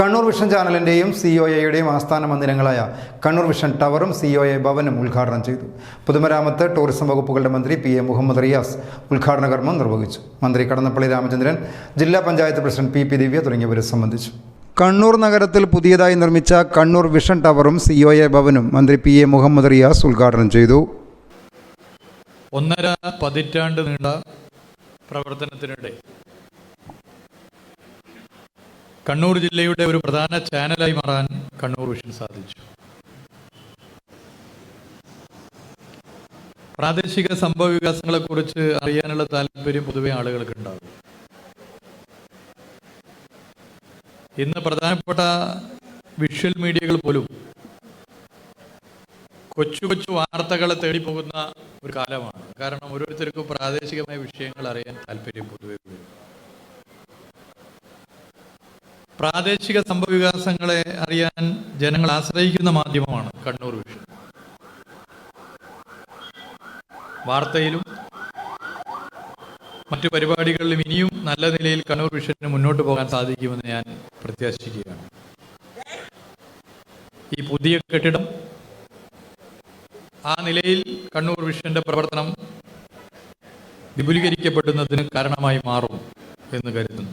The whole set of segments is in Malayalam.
കണ്ണൂർ വിഷൻ ചാനലിന്റെയും സി ഒ എയുടെയും ആസ്ഥാന മന്ദിരങ്ങളായ കണ്ണൂർ വിഷൻ ടവറും സി ഒ എ ഭവനും ഉദ്ഘാടനം ചെയ്തു. പൊതുമരാമത്ത് ടൂറിസം വകുപ്പുകളുടെ മന്ത്രി പി എ മുഹമ്മദ് റിയാസ് ഉദ്ഘാടന കർമ്മം നിർവഹിച്ചു. മന്ത്രി കടന്നപ്പള്ളി രാമചന്ദ്രൻ ജില്ലാ panchayat president P P Divya തുടങ്ങിയവരെ സംബന്ധിച്ചു. കണ്ണൂർ നഗരത്തിൽ പുതിയതായി നിർമ്മിച്ച കണ്ണൂർ വിഷൻ ടവറും സി ഒ എ ഭവനും മന്ത്രി പി എ മുഹമ്മദ് റിയാസ് ഉദ്ഘാടനം ചെയ്തു. ഒന്നര പതിറ്റാണ്ട് നീണ്ട പ്രവർത്തനത്തിനിടെ. കണ്ണൂർ ജില്ലയുടെ ഒരു പ്രധാന ചാനലായി മാറാൻ കണ്ണൂർ വിഷൻ സാധിച്ചു. പ്രാദേശിക സംഭവ വികാസങ്ങളെക്കുറിച്ച് അറിയാനുള്ള താല്പര്യം പൊതുവെ ആളുകൾക്ക് ഉണ്ടാകും ഇന്ന് പ്രധാനപ്പെട്ട വിഷ്വൽ മീഡിയകൾ പോലും കൊച്ചു കൊച്ചു വാർത്തകളെ തേടി പോകുന്ന ഒരു കാലമാണ്. കാരണം ഓരോരുത്തർക്കും പ്രാദേശികമായ വിഷയങ്ങൾ അറിയാൻ താല്പര്യം പൊതുവെ പ്രാദേശിക സംഭവവികാസങ്ങളെ അറിയാൻ ജനങ്ങൾ ആശ്രയിക്കുന്ന മാധ്യമമാണ് കണ്ണൂർ വിഷൻ. വാർത്തയിലും മറ്റു പരിപാടികളിലും ഇനിയും നല്ല നിലയിൽ കണ്ണൂർ വിഷന് മുന്നോട്ട് പോകാൻ സാധിക്കുമെന്ന് ഞാൻ പ്രത്യാശിക്കുകയാണ്. ഈ പുതിയ കെട്ടിടം ആ നിലയിൽ കണ്ണൂർ വിഷന്റെ പ്രവർത്തനം വിപുലീകരിക്കപ്പെടുന്നതിന് കാരണമായി മാറും എന്ന് കരുതുന്നു.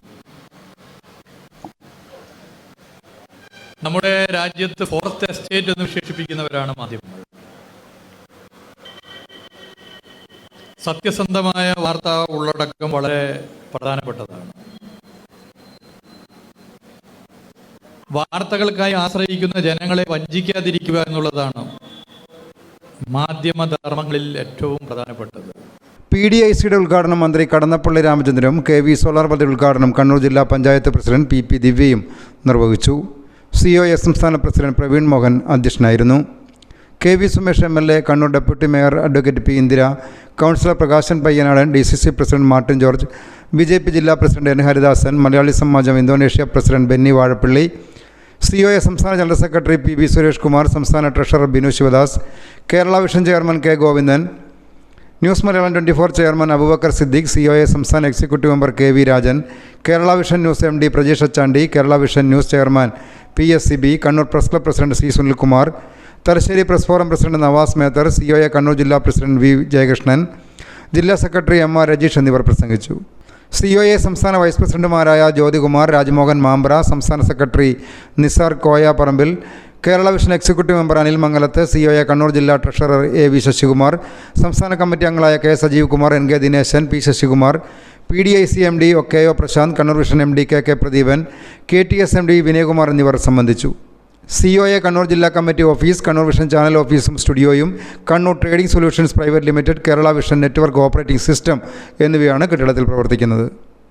നമ്മുടെ രാജ്യത്ത് ഫോർത്ത് എസ്റ്റേറ്റ് എന്ന് വിശേഷിപ്പിക്കുന്നവരാണ് മാധ്യമങ്ങൾ. സത്യസന്ധമായ വാർത്താ ഉള്ളടക്കം വളരെ പ്രധാനപ്പെട്ടതാണ്. വാർത്തകൾക്കായി ആശ്രയിക്കുന്ന ജനങ്ങളെ വഞ്ചിക്കാതിരിക്കുക എന്നുള്ളതാണ് മാധ്യമധർമ്മങ്ങളിൽ ഏറ്റവും പ്രധാനപ്പെട്ടത്. പി ഡി ഐ സിയുടെ ഉദ്ഘാടനം മന്ത്രി കടന്നപ്പള്ളി രാമചന്ദ്രനും കെ വി സോളാർ പദ്ധതി ഉദ്ഘാടനം കണ്ണൂർ ജില്ലാ പഞ്ചായത്ത് പ്രസിഡന്റ് പി പി ദിവ്യയും നിർവഹിച്ചു. സി ഒ എസ് സംസ്ഥാന പ്രസിഡന്റ് പ്രവീൺ മോഹൻ അധ്യക്ഷനായിരുന്നു. K V Sumesh M L A Kannur deputy mayor advocate P Indira councillor Prakashan Payyanadan D C C president Martin George B J P ജില്ലാ president N Haridasan Malayali Samajam Indonesia president Benny Vazhappalli C O A സംസ്ഥാന general secretary P V Suresh Kumar സംസ്ഥാന treasurer Binu Sivadas Kerala vision chairman K Govindan news Malayalam twenty four chairman Abubakar Siddique C O A സംസ്ഥാന executive member K V Rajan Kerala vision news M D Prajesh Achandi Kerala vision news chairman P S C B Kannur press club president C Sunilkumar Thalassery press forum president Navas Methar C O A Kannur ജില്ലാ പ്രസിഡന്റ് വി ജയകൃഷ്ണൻ ജില്ലാ സെക്രട്ടറി എം ആർ രജീഷ് എന്നിവർ പ്രസംഗിച്ചു. സി ഒ എ സംസ്ഥാന വൈസ് പ്രസിഡന്റുമാരായ ജ്യോതികുമാർ രാജ്മോഹൻ മാമ്പ്ര സംസ്ഥാന secretary Nisar Koya Parambil Kerala vision executive member Anil Mangalath C O A Kannur ജില്ലാ ട്രഷറർ എ വി ശശികുമാർ സംസ്ഥാന കമ്മിറ്റി അംഗങ്ങളായ K Sajeev Kumar N K Dineshan P Sasikumar P D I C M D K O Prashanth Kannur vision M D K K Pradeepan K T S M D Vinayakumar എന്നിവർ സംബന്ധിച്ചു. സി ഒ എ കണ്ണൂർ ജില്ലാ committee office Kannur vision channel ഓഫീസും സ്റ്റുഡിയോയും Kannur trading solutions private limited Kerala vision network operating system എന്നിവയാണ് കെട്ടിടത്തിൽ പ്രവർത്തിക്കുന്നത്.